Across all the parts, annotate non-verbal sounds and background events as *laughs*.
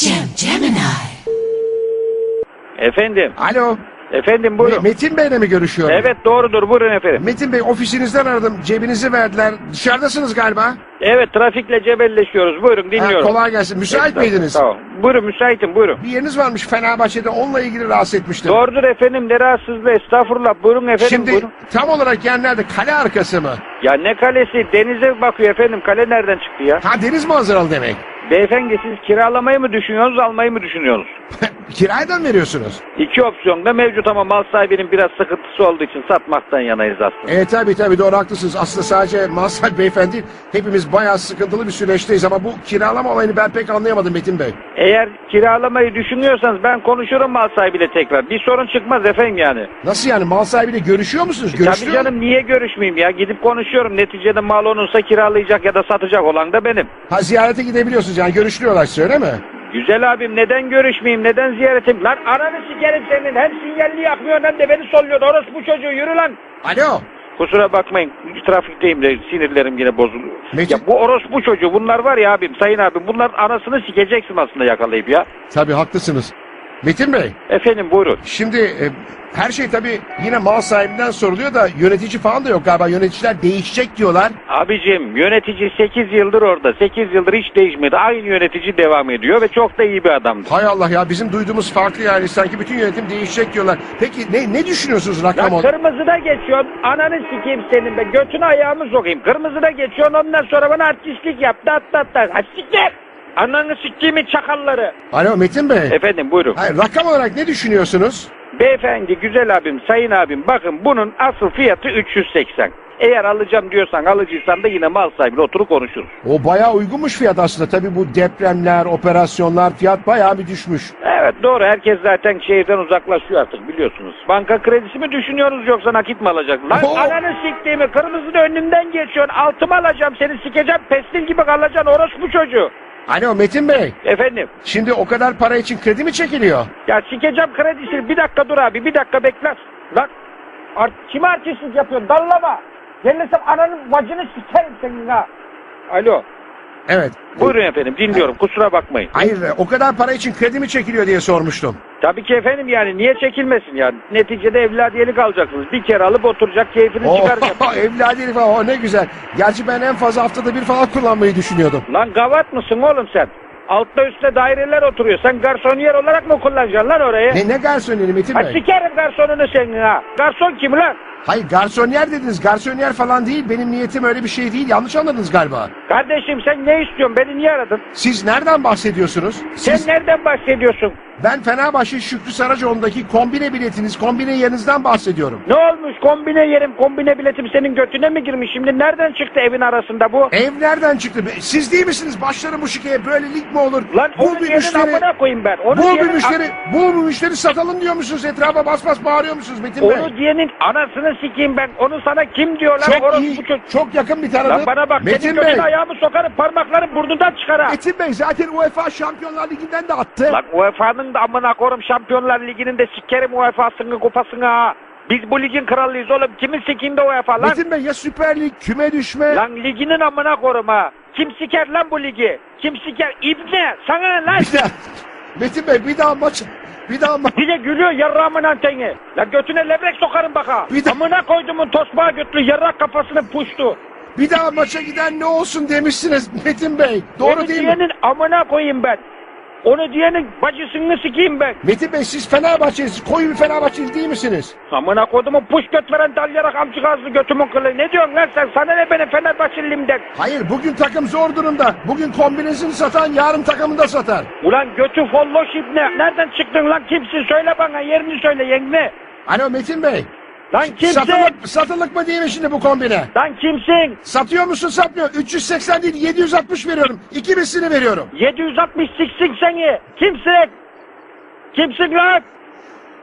Gem Gemini. Efendim. Alo. Efendim buyurun. Me- Metin Bey'le mi görüşüyorum? Evet doğrudur buyurun efendim. Metin Bey ofisinizden aradım. Cebinizi verdiler. Dışarıdasınız galiba. Evet trafikle cebelleşiyoruz. Buyurun Ha, dinliyorum. kolay gelsin. Müsait Evet, miydiniz? Tamam. Buyurun müsaitim buyurun. Bir yeriniz varmış Fenerbahçe'de. Onunla ilgili rahatsız etmiştim. Doğrudur efendim ne rahatsızlığı estağfurullah. Buyurun efendim Şimdi buyurun. tam olarak yer nerede? Kale arkası mı? Ya ne kalesi denize bakıyor efendim. Kale nereden çıktı ya? Ha deniz manzaralı demek. Beyefendi siz kiralamayı mı düşünüyorsunuz almayı mı düşünüyorsunuz? *laughs* Kiradan veriyorsunuz. İki opsiyon da mevcut ama mal sahibinin biraz sıkıntısı olduğu için satmaktan yanayız aslında. Evet tabii tabii doğru haklısınız. Aslında sadece Mazhar Beyefendi değil, hepimiz bayağı sıkıntılı bir süreçteyiz ama bu kiralama olayını ben pek anlayamadım Metin Bey. Eğer kiralamayı düşünüyorsanız ben konuşurum mal sahibiyle tekrar. Bir sorun çıkmaz efendim yani. Nasıl yani mal sahibiyle görüşüyor musunuz? Tabii Görüştürüyor canım niye görüşmeyeyim ya? Gidip konuşuyorum. Neticede mal onunsa kiralayacak ya da satacak olan da benim. Ha ziyarete gidebiliyorsunuz yani görüştürüyorlar size öyle mi? Güzel abim neden görüşmeyeyim neden ziyaretim? Lan ananı sikerim senin hem sinyalli yakmıyorsun hem de beni solluyorsun. Orası bu çocuğu yürü lan. Alo. Kusura bakmayın trafikteyim de sinirlerim yine bozuluyor. Metin- Ya bu orospu çocuğu bunlar var ya abim sayın abim bunlar anasını sikeceksin aslında yakalayıp ya. Tabii haklısınız. Metin Bey Efendim buyurun. şimdi e, her şey tabii yine mal sahibinden soruluyor da yönetici falan da yok galiba. Yöneticiler değişecek diyorlar. Abicim yönetici 8 yıldır orada. 8 yıldır hiç değişmedi. Aynı yönetici devam ediyor ve çok da iyi bir adamdı. Hay Allah ya bizim duyduğumuz farklı yani sanki bütün yönetim değişecek diyorlar. Peki ne ne düşünüyorsunuz rakam Lan olarak? kırmızıda geçiyorsun. Ananı sikeyim senin be. Götünü ayağımı sokayım. Kırmızıda geçiyorsun ondan sonra bana artistlik yap. Dat dat dat. Ha siktir. Ananı siktiğimin çakalları. Alo Metin Bey. Efendim buyurun. Hayır, rakam olarak ne düşünüyorsunuz? Beyefendi, güzel abim, sayın abim bakın bunun asıl fiyatı 380. Eğer alacağım diyorsan alıcıysan da yine mal sahibiyle oturup konuşuruz. O bayağı uygunmuş fiyat aslında. Tabii bu depremler, operasyonlar fiyat bayağı bir düşmüş. Evet doğru herkes zaten şehirden uzaklaşıyor artık biliyorsunuz. Banka kredisi mi düşünüyoruz yoksa nakit mi alacaksın? Lan Oo. ananı siktiğimi kırmızının önünden geçiyorsun altımı alacağım seni sikeceğim pestil gibi kalacaksın orospu çocuğu. Alo Metin Bey. Efendim Şimdi o kadar para için kredi mi çekiliyor? ya sikeceğim kredisi bir dakika dur abi bir dakika bekle. Lan art kime artistlik yapıyorsun dallama. Gelirsem ananın bacını sikerim senin ha. Alo Evet. buyurun efendim dinliyorum kusura bakmayın. Hayır o kadar para için kredi mi çekiliyor diye sormuştum. Tabii ki efendim yani niye çekilmesin yani. Neticede evladiyelik alacaksınız. Bir kere alıp oturacak keyfini Oh, çıkaracaksınız. *laughs* evladı falan o ne güzel. Gerçi ben en fazla haftada bir falan kullanmayı düşünüyordum. Lan gavat mısın oğlum sen? Altta üstte daireler oturuyor. Sen garsoniyer olarak mı kullanacaksın lan orayı? Ne, ne garsoneri Metin Ha Bey? sikerim garsonunu senin ha. Garson kim lan? Hayır garsoniyer dediniz. Garsoniyer falan değil. Benim niyetim öyle bir şey değil. Yanlış anladınız galiba. Kardeşim sen ne istiyorsun? Beni niye aradın? Siz nereden bahsediyorsunuz? Sen Siz, nereden bahsediyorsun? ben Fenerbahçe Şükrü Saracoğlu'ndaki kombine biletiniz, kombine yerinizden bahsediyorum. Ne olmuş? Kombine yerim, kombine biletim senin götüne mi girmiş? Şimdi nereden çıktı evin arasında bu? Ev nereden çıktı? be? Siz değil misiniz? Başlarım bu şikeye böyle lig mi olur? Lan bul onu bir müşteri, amına koyayım ben. Onu bul bir müşteri, bul bir müşteri satalım diyor musunuz? Etrafa bas bas bağırıyor musunuz Metin Bey? Onu diyenin anasını sikeyim ben. Onu sana kim diyor lan? Çok Orası iyi, bu çocuk. çok yakın bir Lan tanıdık. bana bak Metin senin Bey, ayağımı sokarım parmaklarım burnundan çıkar ha. Metin Bey zaten UEFA Şampiyonlar Ligi'nden de attı. Lan UEFA'nın da amına korum Şampiyonlar Ligi'nin de sikerim UEFA'sını kupasını ha. Biz bu ligin kralıyız oğlum. Kimin sikinde UEFA lan? Metin Bey ya Süper Lig, küme düşme. Lan liginin amına korum ha. Kim siker lan bu ligi? Kim siker? İbne. Sana ne lan? Bir daha, Metin Bey bir daha maç, bir daha maç. Bir de gülüyor yarrağımın anteni. Lan götüne levrek sokarım baka. Bir de- Amına koydumun tosbağa götlü yarrak kafasını puştu. Bir daha maça giden ne olsun demişsiniz Metin Bey. Doğru Onu değil mi? diyenin amına koyayım ben. Onu diyenin bacısını sikeyim ben. Metin Bey siz Fenerbahçe'lisiniz. Koyu bir Fenerbahçeli değil misiniz? Amına kodumun puş göt veren dalyarak amcı gazlı götümün kılı. Ne diyorsun lan sen? Sana ne benim Fenerbahçeliliğimden? Hayır bugün takım zor durumda. Bugün kombinesini satan yarın takımında satar. Ulan götü folloş ibne. Nereden çıktın lan kimsin? Söyle bana yerini söyle yenge. Alo Metin Bey. Lan kimsin? Satılık, satılık mı mi şimdi bu kombine? Lan kimsin? Satıyor musun satmıyor? 380 değil 760 veriyorum. İki mislini veriyorum. 760 siksin seni. Kimsin? Kimsin lan?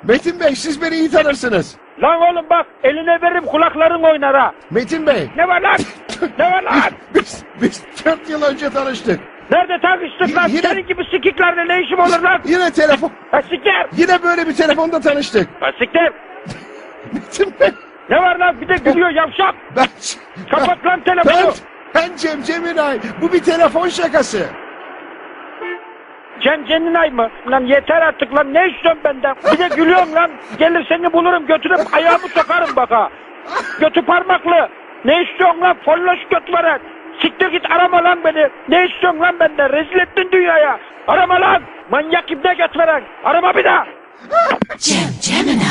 Metin Bey siz beni iyi tanırsınız. Lan oğlum bak eline veririm kulakların oynar ha. Metin Bey. Ne var lan? ne var lan? Biz, biz 4 yıl önce tanıştık. Nerede tanıştık lan? Yine- Senin gibi sikiklerle ne işim olur lan? Yine telefon. Ha siktir. Yine böyle bir telefonda tanıştık. Ha siktir. Metin Bey. Ne var lan? Bir de gülüyor yavşak. *laughs* Ben, Kapat lan ben, telefonu. ben Cem Cemilay. Bu bir telefon şakası. Cem Ceninay mı? Lan yeter artık lan ne istiyorsun benden? Bir de gülüyorum lan. Gelir seni bulurum götürüp ayağımı sokarım baka. Götü parmaklı. Ne istiyorsun lan? Folloş göt veren. Siktir git arama lan beni. Ne istiyorsun lan benden? Rezil ettin dünyaya. Arama lan. Manyak ibne göt veren. Arama bir daha. Gem Gemini.